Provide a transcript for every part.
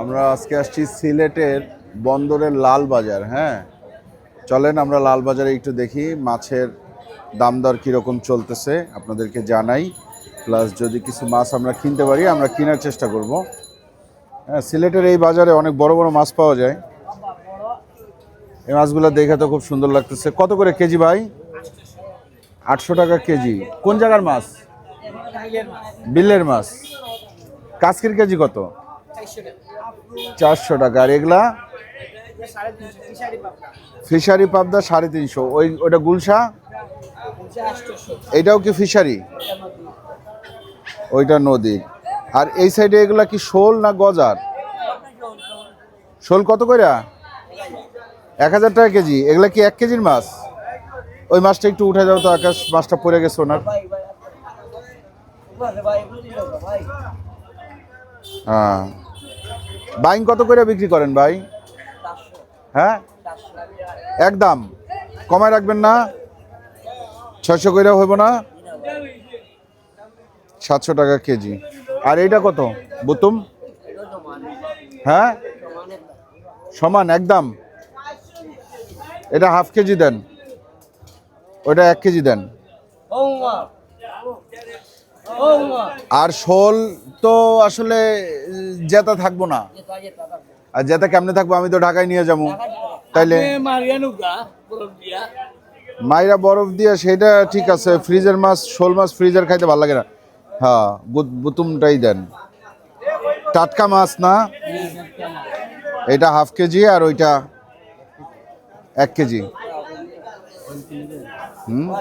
আমরা আজকে আসছি সিলেটের বন্দরের লাল বাজার হ্যাঁ? চলেন আমরা লাল বাজারে একটু দেখি মাছের দাম দর কীরকম চলতেছে, আপনাদেরকে জানাই। প্লাস যদি কিছু মাছ আমরা কিনতে পারি, আমরা কেনার চেষ্টা করব। হ্যাঁ সিলেটের এই বাজারে অনেক বড় বড় মাছ পাওয়া যায়। এই মাছগুলো দেখে তো খুব সুন্দর লাগতেছে। কত করে কেজি ভাই? আটশো টাকা কেজি। কোন জায়গার মাছ? বিলের মাছ। কাজকের কেজি কত? চারশো টাকা। আর এগুলা? ফিশারি পাবদা সাড়ে তিনশো। ওই ওটা গুলশা? এটাও কি ফিশারি? ওইটা নদী। আর এই সাইডে এগুলা কি শোল না গজার? শোল কত করে এক হাজার টাকা কেজি। এগুলা কি এক কেজির মাছ? ওই মাছটা একটু উঠে যাও তো, আকাশ মাছটা পড়ে গেছে ওনার। হ্যাঁ। বাইং কত করে বিক্রি করেন ভাই? হ্যাঁ? একদম কমায় রাখবেন না? ছয়শো করে হইব না? সাতশো টাকা কেজি। আর এইটা কত? বুতুম? হ্যাঁ? সমান একদম এটা হাফ কেজি দেন। ওটা এক কেজি দেন। আর শোল তো আসলে জেতা থাকব না। আর জেতা কেমনে থাকব? আমি তো ঢাকায় নিয়ে যাব। তাইলে মাইরা বরফ দিয়ে সেটা ঠিক আছে। ফ্রিজের মাছ শোল মাছ ফ্রিজের খাইতে ভালো লাগে না। হ্যাঁ বুত- বুতুমটাই দেন। টাটকা মাছ না? এটা হাফ কেজি আর ওইটা এক কেজি। হুম?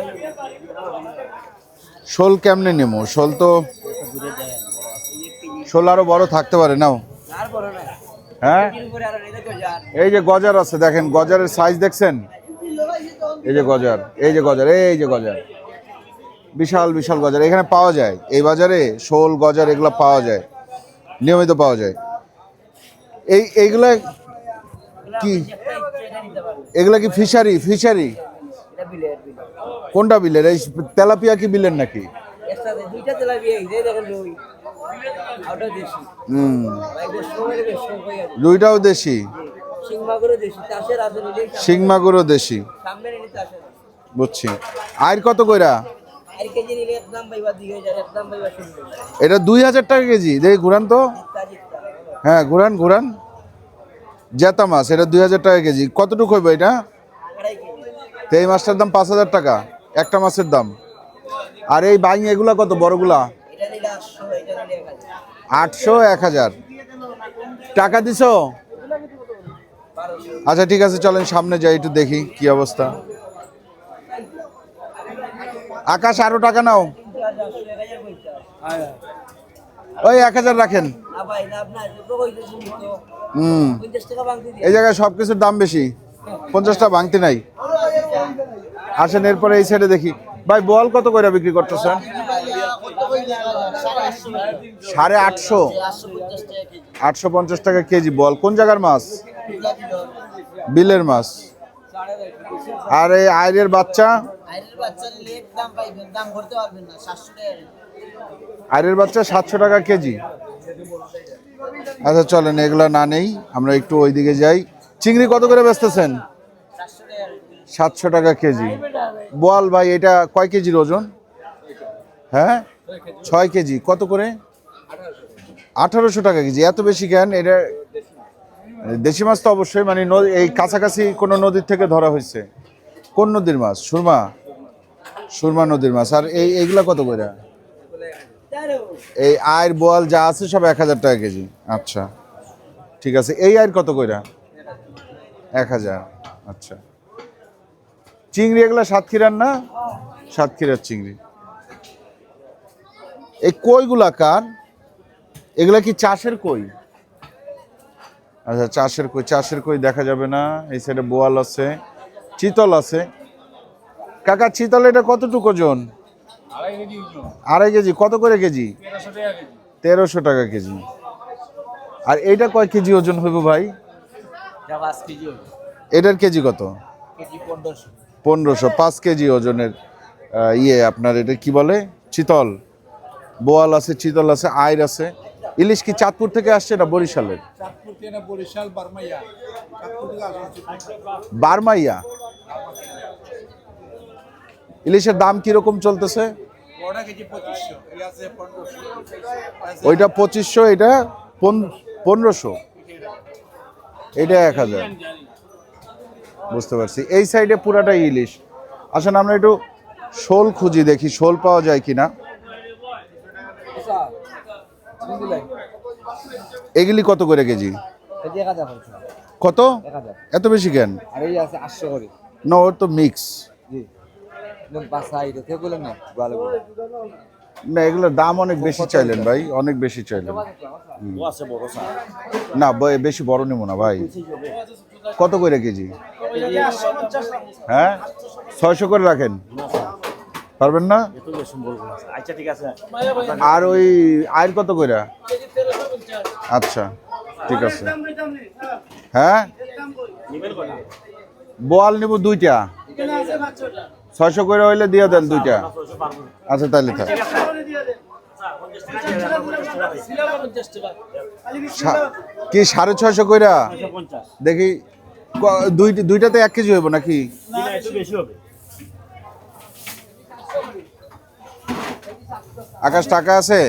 শোল কেমনে নেব? শোল তো শোল আরও বড় থাকতে পারে, নাও। হ্যাঁ? এই যে গজার আছে, দেখেন, গজারের সাইজ দেখছেন? এই যে গজার, এই যে গজার, এই যে গজার। বিশাল বিশাল গজার। এখানে পাওয়া যায়। এই বাজারে শোল, গজার এগুলো পাওয়া যায়। নিয়মিত পাওয়া যায়। এই, এইগুলা কি? এগুলা কি ফিশারি ফিশারি কোনটা বিলের? এই তেলাপিয়া কি বিলের নাকি? দুইটাও দেশি? শিং মাগুরও দেশি। বুঝছি। আয়ের কত কইরা? আর এটা দুই হাজার টাকা কেজি। দেখি ঘুরান তো। হ্যাঁ ঘুরান ঘুরান। জেতা মাছ এটা দুই হাজার টাকা কেজি। কতটুকু হইবে এটা? তো এই মাছটার দাম পাঁচ হাজার টাকা। একটা মাছের দাম। আর এই বাইং এগুলা কত? বড়গুলা? আটশো এক হাজার। টাকা দিছো? আচ্ছা ঠিক আছে, চলেন সামনে যাই, একটু দেখি কি অবস্থা। আকাশ, আরও টাকা নাও। ওই এক হাজার রাখেন। হুম। এই জায়গায় সব কিছুর দাম বেশি। পঞ্চাশটা ভাঙতে নাই। আসেন, এরপরে এই সাইডে দেখি। ভাই বল কত করে বিক্রি করতেছেন? সাড়ে আটশো। আটশো পঞ্চাশ টাকা কেজি বল কোন জায়গার মাছ? বিলের মাছ। আর এই আয়ের বাচ্চা? আইরের বাচ্চা সাতশো টাকা কেজি। আচ্ছা চলেন, এগুলো না নেই। আমরা একটু ওইদিকে যাই। চিংড়ি কত করে বেচতেছেন? সাতশো টাকা কেজি। বল ভাই। এটা কয় কেজির ওজন? হ্যাঁ? ছয় কেজি। কত করে? আঠারোশো টাকা কেজি। এত বেশি কেন? এটা দেশি মাছ তো অবশ্যই মানে এই কাছাকাছি কোনো নদীর থেকে ধরা হয়েছে। কোন নদীর মাছ? সুরমা? সুরমা নদীর মাছ। আর এই এইগুলা কত করে? এই আয়ের বোয়াল যা আছে সব এক হাজার টাকা কেজি। আচ্ছা। ঠিক আছে। এই আয়ের কত কইরা? এক হাজার। আচ্ছা। চিংড়ি এগুলা সাতক্ষীরার না? সাতক্ষীরার চিংড়ি। এই কইগুলা কার? এগুলা কি চাষের কই? আচ্ছা চাষের কই চাষের কই দেখা যাবে না। এই সাইডে বোয়াল আছে চিতল আছে। কাকা চিতল এটা কতটুকু ওজন? আড়াই কেজি কত করে কেজি? তেরোশো টাকা কেজি। আর এইটা কয় কেজি ওজন হইব ভাই? এটার কেজি কত? কেজি পনেরোশো। পনেরোশো পাঁচ কেজি ওজনের ইয়ে আপনার এটা কি বলে? চিতল। বোয়াল আছে চিতল আছে আইর আছে। ইলিশ কি চাঁদপুর থেকে আসছে না বরিশালের? বারমাইয়া। ইলিশের দাম কীরকম চলতেছে? ওইটা পঁচিশশো এটা পন- পনেরোশো। এটা এক হাজার। বুঝতে পারছি। এই সাইডে পুরাটাই ইলিশ। আসেন আমরা একটু শোল খুঁজি দেখি শোল পাওয়া যায় কিনা। এগুলি কত করে কেজি? কত? এত বেশি কেন? না ওর তো মিক্স না না এগুলোর দাম অনেক বেশি চাইলেন ভাই অনেক বেশি চাইলেন। না বেশি বড় নেব না ভাই। কত করে কেজি? হ্যাঁ? ছয়শো করে রাখেন। পারবেন না? আর ওই আয়ের কত করে আচ্ছা ঠিক আছে। হ্যাঁ? বোয়াল নিব দুইটা। ছয়শো করে হইলে দিয়ে দেন দুইটা। আচ্ছা তাহলে থাক। কি সাড়ে ছয়শো কইরা? দেখি। ক- দুই- দুইটাতে এক কেজি হইব নাকি? আকাশ টাকা আছে?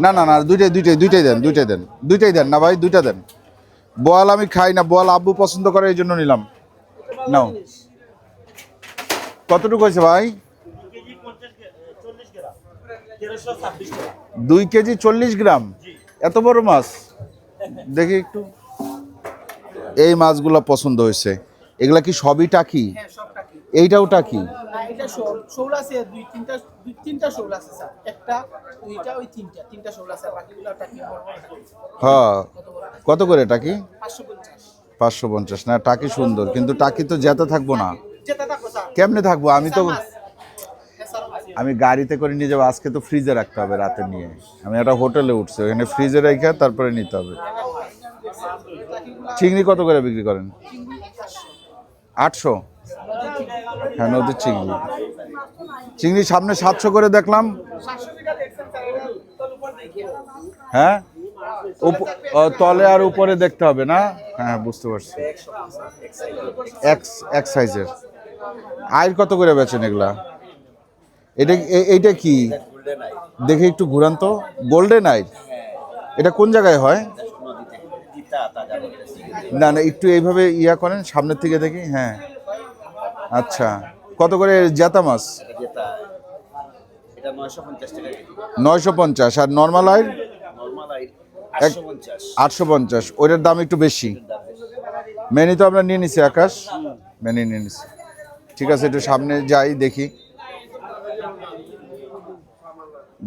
না না না দুইটাই দুইটাই দুইটাই দেন দুইটাই দেন দুইটাই দেন। না ভাই দুইটা দেন। বোয়াল আমি খাই না বোয়াল আব্বু পছন্দ করে এই জন্য নিলাম। নাও। কতটুকু হয়েছে ভাই? দুই কেজি চল্লিশ গ্রাম। এত বড় মাছ? দেখি একটু। এই মাছগুলো পছন্দ হয়েছে। এগুলা কি সবই টাকি? হ্যাঁ এইটাও টাকি? হ্যাঁ। কত করে টাকি? পাঁচশো পঞ্চাশ। না টাকি সুন্দর কিন্তু টাকি তো যেতে থাকব না। কেমনে থাকব? আমি তো। হ্যাঁ। আমি গাড়িতে করে নিয়ে যাব আজকে তো ফ্রিজে রাখতে হবে রাতে নিয়ে। আমি একটা হোটেলে উঠছি ওখানে ফ্রিজে রেখে তারপরে নিতে হবে। চিংড়ি কত করে বিক্রি করেন? আটশো? হ্যাঁ নদীর চিংড়ি। চিংড়ি সামনে সাতশো করে দেখলাম। হ্যাঁ? তলে আর উপরে দেখতে হবে না? হ্যাঁ বুঝতে পারছি। এক সাইজের। আয়ের কত করে বেচেন এগুলা? এটা এইটা কি? দেখে একটু ঘুরান তো। গোল্ডেন আই এটা কোন জায়গায় হয়? না না একটু এইভাবে ইয়া করেন সামনের থেকে দেখি হ্যাঁ। আচ্ছা কত করে জেতা মাছ? নয়শো পঞ্চাশ আর নর্মাল আয় আটশো পঞ্চাশ। ওইটার দাম একটু বেশি। মেনি তো আমরা নিয়ে নিছি আকাশ। মেনি নিয়ে নিছি। ঠিক আছে একটু সামনে যাই দেখি।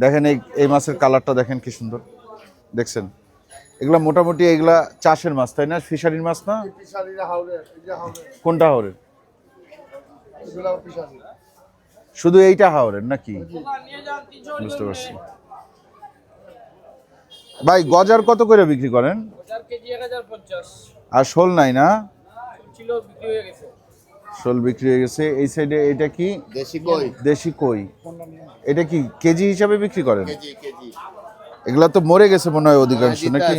দেখেন এই এই মাছের কালারটা দেখেন কি সুন্দর। দেখছেন? এগুলা মোটামুটি এগুলা চাষের মাছ তাই না? ফিশারির মাছ না? কোনটা হাওরের? শুধু এইটা হাওরের নাকি? বুঝতে পারছি। ভাই গজার কত করে বিক্রি করেন? আর শোল নাই না? ছিল বিক্রি হয়ে গেছে। শোল বিক্রি হয়ে গেছে। এই সাইডে এটা কি? দেশি কই। দেশি কই। এটা কি কেজি হিসাবে বিক্রি করেন? KG KG. এগুলা তো মরে গেছে মনে হয় অধিকাংশ নাকি?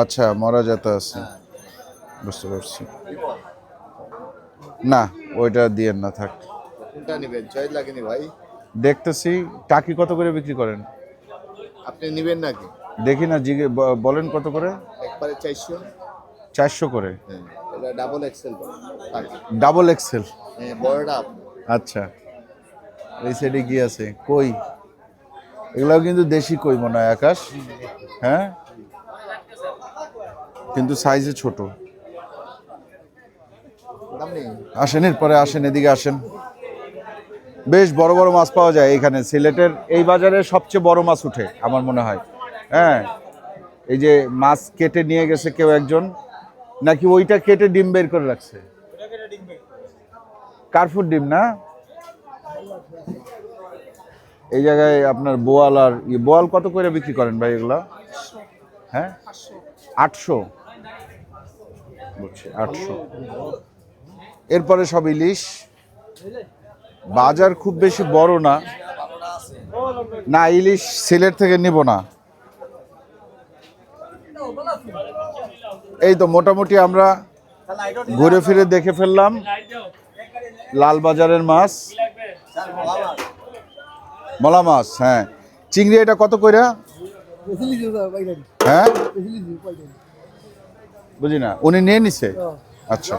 আচ্ছা মরা যেতে আছে। বুঝতে পারছি। না ওইটা দিয়েন না থাক। কোনটা নেবেন? চয়েস লাগেনি ভাই। দেখতেছি টাকি কত করে বিক্রি করেন? আপনি নেবেন নাকি? দেখি না জিগে বলেন কত করে? একবারে চারশো। চারশো করে? হ্যাঁ এটা ডাবল এক্সেল ডাবল এক্সেল হ্যাঁ বড়টা আচ্ছা। এই সাইডে কি আছে। কই? এগুলাও কিন্তু দেশি কই মনে হয় আকাশ? হ্যাঁ? কিন্তু সাইজে ছোট। আসেন এরপরে আসেন এদিকে আসেন। বেশ বড় বড় মাছ পাওয়া যায় এখানে। সিলেটের এই বাজারে সবচেয়ে বড় মাছ উঠে আমার মনে হয়। হ্যাঁ? এই যে মাছ কেটে নিয়ে গেছে কেউ একজন নাকি ওইটা কেটে ডিম বের করে রাখছে? কার্ফুট ডিম না? এই জায়গায় আপনার বোয়াল আর বোয়াল কত করে বিক্রি করেন ভাই এগুলা? হ্যাঁ? আটশো। আটশো। এরপরে সব ইলিশ। বাজার খুব বেশি বড় না। না, ইলিশ সিলেট থেকে নিব না। এই তো মোটামুটি আমরা ঘুরে ফিরে দেখে ফেললাম। লালবাজারের মাছ। মলা মাছ হ্যাঁ। চিংড়ি এটা কত কইরা? হ্যাঁ? বুঝি না। উনি নিয়ে নিছে? আচ্ছা।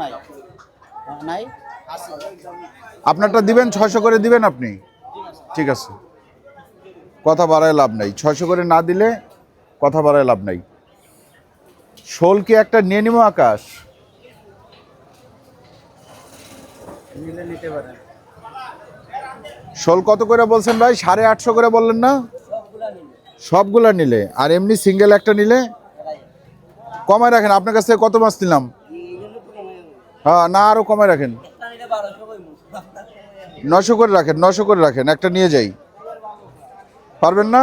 নাই নাই আপনারটা দিবেন ছয়শো করে দিবেন আপনি? ঠিক আছে। কথা বাড়ায় লাভ নাই। ছয়শো করে না দিলে কথা বাড়ায় লাভ নাই। শোল কি একটা নিয়ে নিবো আকাশ? নিলে নিতে পারেন। শোল কত করে বলছেন ভাই? সাড়ে আটশো করে বললেন না? সবগুলা নিলে। আর এমনি সিঙ্গেল একটা নিলে? কমায় রাখেন আপনার কাছ থেকে কত মাছ নিলাম? হ্যাঁ না আরও কমায় রাখেন। নশো করে রাখেন নশো করে রাখেন একটা নিয়ে যাই। পারবেন না?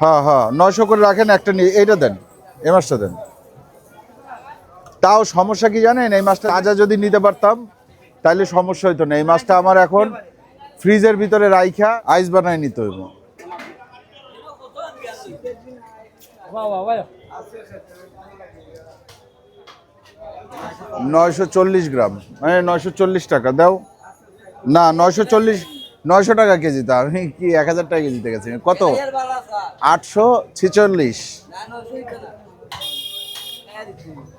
হ্যাঁ হ্যাঁ নশো করে রাখেন একটা নিয়ে এইটা দেন এই মাছটা দেন। তাও সমস্যা কি জানেন? এই মাছটা তাজা যদি নিতে পারতাম তাহলে সমস্যা হইতো না। এই মাছটা আমার এখন ফ্রিজের ভিতরে রাইখা, আইস বানায় নিতে হইব। নয়শো চল্লিশ গ্রাম। মানে নয়শো চল্লিশ টাকা, দাও। না, নয়শো চল্লিশ, নয়শো টাকা কেজিতে, আমি কি এক হাজার টাকা কেজিতে গেছি। কত? আটশো ছেচল্লিশ।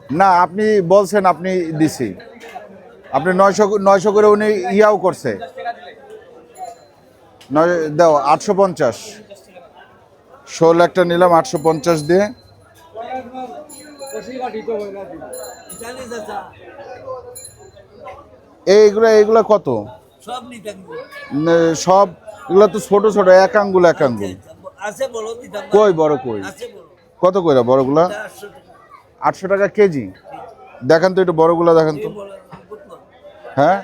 না আপনি বলছেন আপনি দিছি। আপনি নয়শো নয়শো করে উনি ইয়াও করছে। নয় দাও আটশো পঞ্চাশ। ষোলো একটা নিলাম আটশো পঞ্চাশ দিয়ে। এইগুলো এইগুলো কত? সব এগুলো তো ছোট ছোট এক আঙ্গুল এক আঙ্গুল। কই বড় কই? কত কইরা বড়গুলা? আটশো টাকা কেজি। দেখান তো একটু বড়গুলা দেখান তো। হ্যাঁ?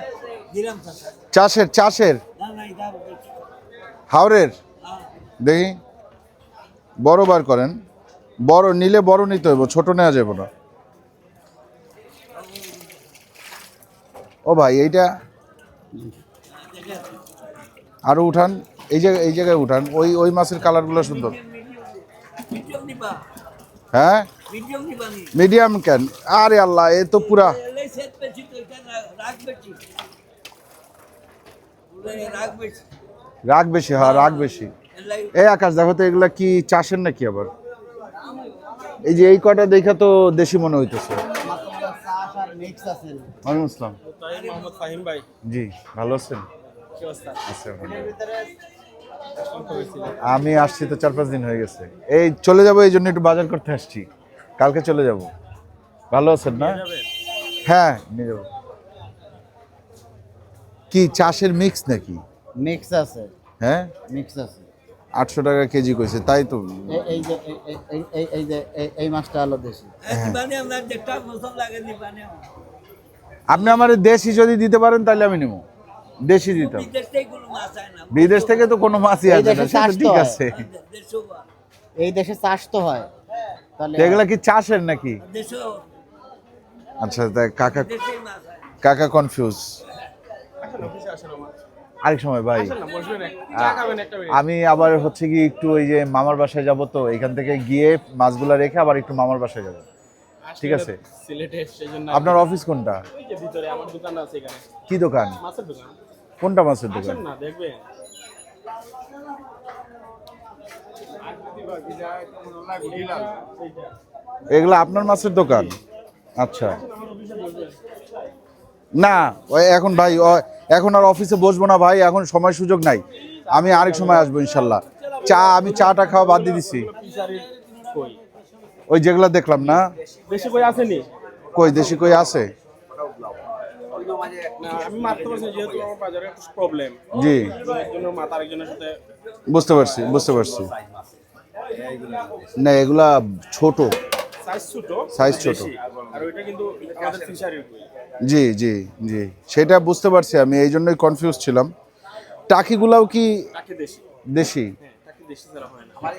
চাষের চাষের। হাওড়ের। দেখি। বড় বার করেন। বড়, নিলে বড় নিতে হইব, ছোট নেওয়া যাবে না। ও ভাই, এইটা আরও উঠান। এই জায়গায় এই জায়গায় উঠান। ওই ওই মাছের কালারগুলো সুন্দর। হ্যাঁ? মিডিয়াম নিবা নি মিডিয়াম কেন? আরে আল্লাহ এ তো পুরা রাগ বেশি। হ্যাঁ রাগ বেশি। এই আকাশ দেখো তো এগুলা কি চাষের নাকি আবার? এই যে এই কটা দেখা তো দেশি মনে হইতেছে। ওয়ালাইকুম আসসালাম। মোহাম্মদ ফাহিম ভাই। জি ভালো আছেন? কি অবস্থা? আছি আলহামদুলিল্লাহ। আমি আসছি তো চার পাঁচ দিন হয়ে গেছে। এই চলে যাব এই জন্য একটু বাজার করতে আসছি। কালকে চলে যাব। ভালো আছেন না? হ্যাঁ নিয়ে যাব। কি চাষের মিক্স নাকি? মিক্স আছে। হ্যাঁ? মিক্স আছে। আটশো টাকা কেজি কইছে তাই তো? এই যে এই- যে মাছটা হলো দেশি। নিবানি আপনি আমার দেশি যদি দিতে পারেন তাহলে আমি নেব। দেশি দিতাম। বিদেশ থেকে কোনো মাছ আয় না। বিদেশ থেকে তো কোনো মাছই আসে না ঠিক আছে। এই দেশে চাষ তো হয়। তাহলে এগুলা কি চাষের নাকি? আচ্ছা তা কাকা কাকা কনফিউজ আরেক সময় ভাই। আমি আবার হচ্ছে কি একটু ওই যে মামার বাসায় যাব তো এখান থেকে গিয়ে মাছগুলা রেখে আবার একটু মামার বাসায় যাব। ঠিক আছে। আপনার অফিস কোনটা? ওই যে ভিতরে আমার দোকান আছে এখানে। কি দোকান? মাছের দোকান। কোনটা মাছের দোকান? আসেন না দেখবেন। এগুলো আপনার মাছের দোকান? আচ্ছা। না ওই এখন ভাই এখন আর অফিসে বসবো না ভাই এখন সময় সুযোগ নাই। আমি আরেক সময় আসব ইনশাল্লাহ। চা আমি চাটা খাওয়া বাদ দিয়ে দিছি। ওই যেগুলো দেখলাম না। বেশি কই আসেনি? কই দেশি কই আছে না আমি মারতে পারছি না, যেহেতু আমার বাজারে একটু প্রবলেম জি বুঝতে পারছি বুঝতে পারছি। না এগুলা ছোট। সাইজ ছোট জি জি জি। সেটা বুঝতে পারছি আমি এই জন্যই কনফিউজ ছিলাম। টাকিগুলাও কি দেশি? দেশি? হ্যাঁ হয়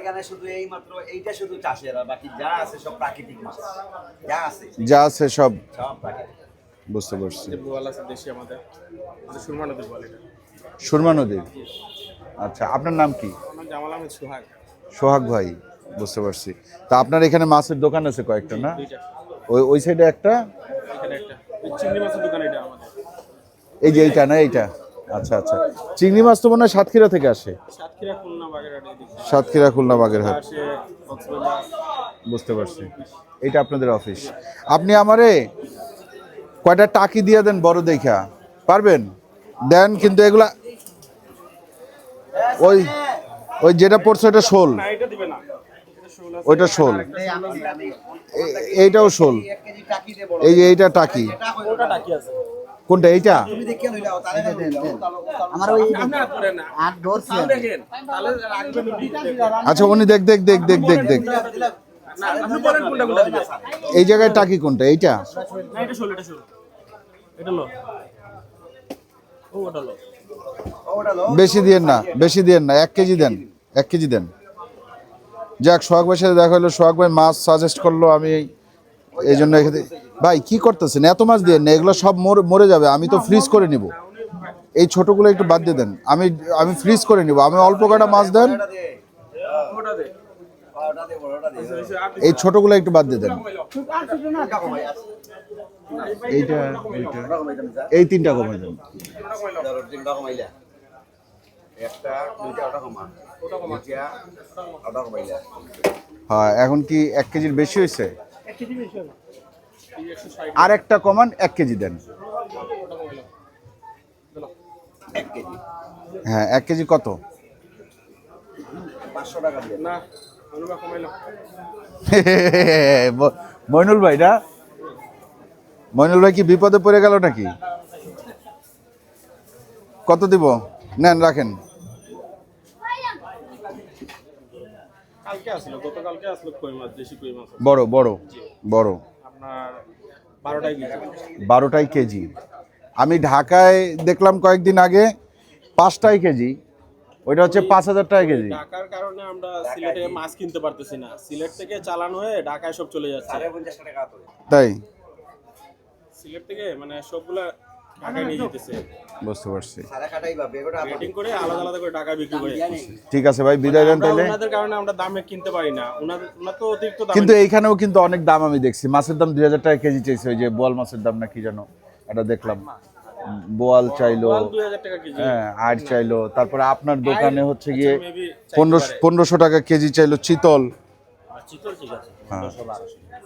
যা আছে সব বুঝতে পারছি। সুরমা নদীর আচ্ছা আপনার নাম কি? সোহাগ। সোহাগ ভাই বুঝতে পারছি। তা আপনার এখানে মাছের দোকান আছে কয়েকটা না? ওই ওই সাইডে একটা? এই যে এইটা না এইটা? আচ্ছা আচ্ছা। চিংড়ি মাছ তো মনে হয় সাতক্ষীরা থেকে আসে। সাতক্ষীরা খুলনা বাগেরহাট বুঝতে পারছি। এটা আপনাদের অফিস। আপনি আমারে কয়টা টাকি দিয়ে দেন বড় দেখা? পারবেন? দেন কিন্তু এগুলা ওই ওই যেটা পড়ছে ওটা শোল। এটা দিবে না এটা শোল। আছে ওইটা শোল এইটাও শোল। এই যে এইটা টাকি। কোনটা এইটা? আচ্ছা উনি দেখ দেখ দেখ দেখ দেখ দেখ। এই জায়গায় টাকি কোনটা? এইটা? বেশি দিয়েন না, বেশি দিয়েন না, এক কেজি দেন, এক কেজি দেন। যাক, সোহাগ ভাইয়ের সাথে দেখা হলো, সোহাগ ভাই মাছ সাজেস্ট করল, আমি এই জন্য ভাই, কি করতেছেন? এত মাছ দিয়ে না, এগুলো সব মরে মরে যাবে, আমি তো ফ্রিজ করে নিব। এই ছোটগুলো একটু বাদ দিয়ে দেন। আমি আমি ফ্রিজ করে নিব। আমি অল্প কটা মাছ দেন ওটা দে ওটা দে বড়টা দে এই ছোটগুলো একটু বাদ দিয়ে দেন। এইটা এইটা এই তিনটা কমাই দেন। হ্যাঁ এখন কি এক কেজির বেশি হয়েছে? আর একটা কমান এক কেজি দেন। এক কেজি হ্যাঁ এক কেজি কত? পাঁচশো টাকা না মইনুল ভাই না? মইনুল ভাই কি বিপদে পড়ে গেল নাকি? কত দিব? নেন রাখেন। কালকে আসলো গতকালকে আসলো কই মাছ দেশি কই মাছ বড় বড় বড়। বারোটায় বারোটাই কেজি। আমি ঢাকায় দেখলাম কয়েকদিন আগে পাঁচটাই কেজি। ওইটা হচ্ছে পাঁচ হাজার টাকা কেজি। ঢাকার কারণে আমরা সিলেটে মাছ কিনতে পারতেছি না। সিলেট থেকে চালান হয়ে ঢাকায় সব চলে যাচ্ছে। টাকা তাই? সিলেট থেকে মানে সবগুলা ঢাকায় নিয়ে যেতেছে। বুঝতে পারছি। করে আলাদা আলাদা করে ঢাকায় বিক্রি করে। ঠিক আছে ভাই বিদায় দেন তাইলে। ওনাদের কারণে আমরা দামে কিনতে পারি না। ওনাদের ওনার তো অতিরিক্ত দাম কিন্তু এইখানেও কিন্তু অনেক দাম আমি দেখছি। মাছের দাম দুই হাজার টাকা কেজি চাইছে। ওই যে বোয়াল মাছের দাম না কি জানো এটা দেখলাম। বোয়াল চাইলো হ্যাঁ আট চাইলো। তারপরে আপনার দোকানে হচ্ছে গিয়ে আচ্ছা, পনেরোশো পনেরোশো টাকা কেজি চাইলো চিতল। চিতল হ্যাঁ।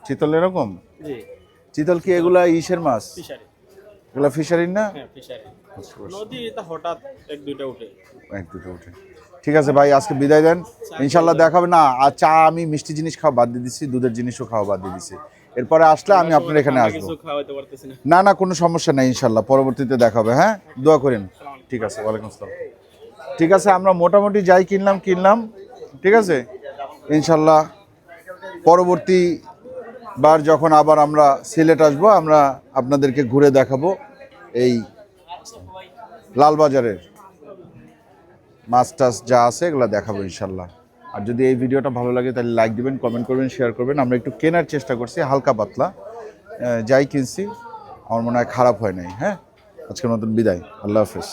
চিতল এরকম? চিতল কি এগুলা ইসের মাছ? এগুলা ফিশারির না? হ্যাঁ নদী এটা হঠাৎ এক দুইটা উঠে। এক দুটো উঠে। ঠিক আছে ভাই আজকে বিদায় দেন। ইনশাল্লাহ দেখাবে না। আর চা আমি মিষ্টি জিনিস খাওয়া বাদ দিয়ে দিচ্ছি দুধের জিনিসও খাওয়া বাদ দিয়ে দিচ্ছি এরপরে আসলে আমি আপনার এখানে আসব। না। না কোনো সমস্যা নেই ইনশাল্লাহ। পরবর্তীতে দেখাবে হ্যাঁ? দোয়া করেন। ঠিক আছে ওয়ালাইকুম আসসালাম। ঠিক আছে আমরা মোটামুটি যাই কিনলাম কিনলাম। ঠিক আছে? ইনশাল্লাহ পরবর্তী বার যখন আবার আমরা সিলেট আসব আমরা আপনাদেরকে ঘুরে দেখাবো এই লালবাজারের মাছ টাছ যা আছে এগুলো দেখাবো ইনশাল্লাহ। আর যদি এই ভিডিওটা ভালো লাগে, তাহলে লাইক দিবেন কমেন্ট করবেন শেয়ার করবেন। আমরা একটু কেনার চেষ্টা করছি, হালকা পাতলা। যাই কিনছি, আমার মনে হয় খারাপ হয় নাই হ্যাঁ? আজকের মতন বিদায়, আল্লাহ হাফেজ।